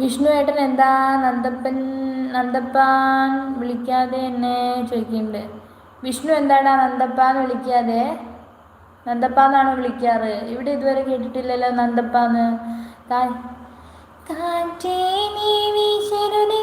വിഷ്ണു ഏട്ടൻ എന്താ നന്ദപ്പൻ നന്ദപ്പാൻ വിളിക്കാതെ എന്നെ ചോദിക്കുന്നുണ്ട്. വിഷ്ണു എന്താടാ നന്ദപ്പാൻ വിളിക്കാതെ? നന്ദപ്പാന്നാണ് വിളിക്കാറ്? ഇവിടെ ഇതുവരെ കേട്ടിട്ടില്ലല്ലോ നന്ദപ്പാന്ന്. കാറ്റേ നീ വീശരുതേ.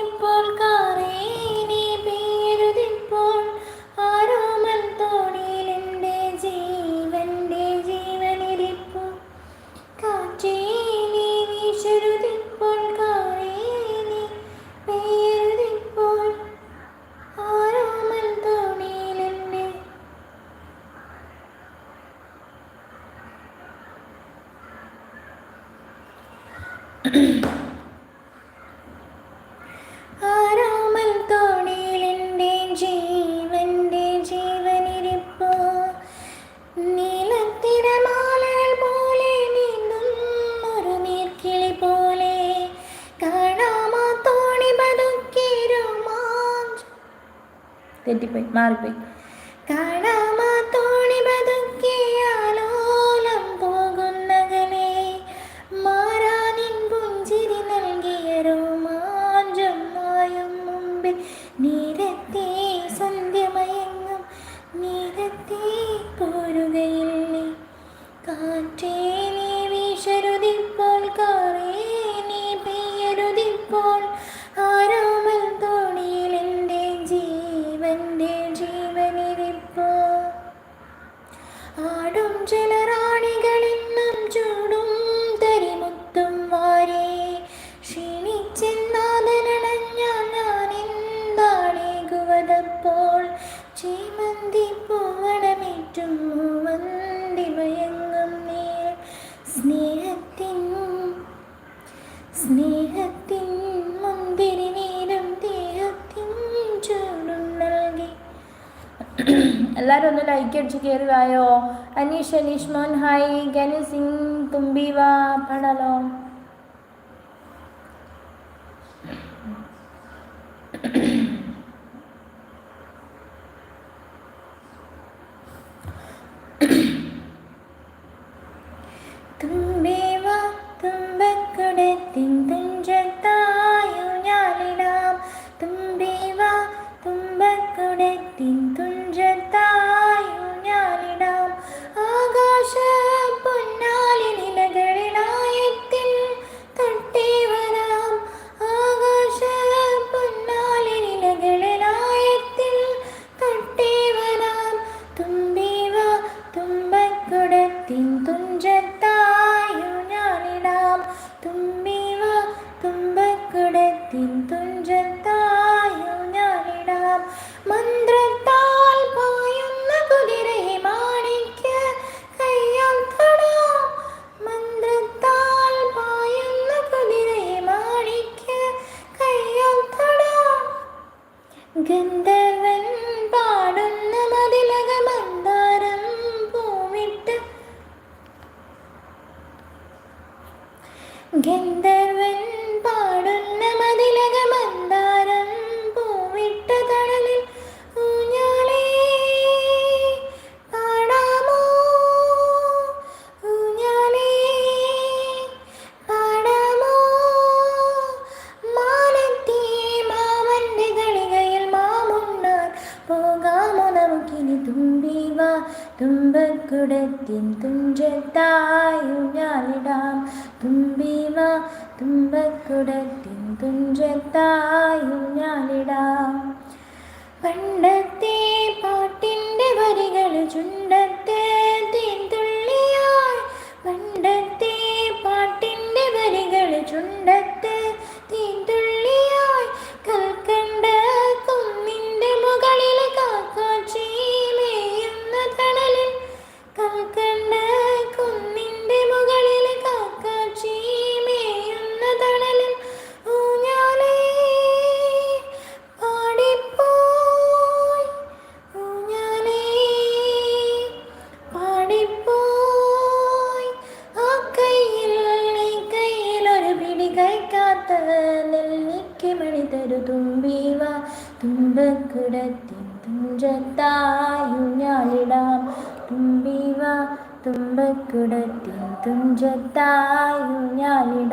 ആരാമൽ തോണിയിലെന്റെ ജീവന്റെ ജീവനിരിപ്പോ? നീലത്തിരമാലകൾ പോലെ നീന്തും ഒരു നീർക്കിളി പോലെ കാണാമാ തോണി പതുക്കി തെറ്റിപ്പോയി മാറിപ്പോയി. കാണ ദേഹത്തിൻ എല്ലാവരും ഒന്ന് ലൈക്ക് അടിച്ച് കയറി വായോ. അനീഷ് അനീഷ് മോൻ ഹായ് ഗനി സിംഗ് തുമ്പി വാ പടലോ. gender തുമ്പക്കുടത്തിൻ തുഞ്ചത്തായും ഞാനിടാം തുമ്പിമ തുമ്പക്കുടത്തിൻ തുഞ്ചത്തായും മണിതരു തരു തുമ്പിവ. തുമ്പക്കുടത്തിൻ തുഞ്ചത്തായും ഞാളിടാം തുമ്പിവ തുമ്പക്കുടത്തിൻ തുഞ്ചത്തായും ഞാളിടാം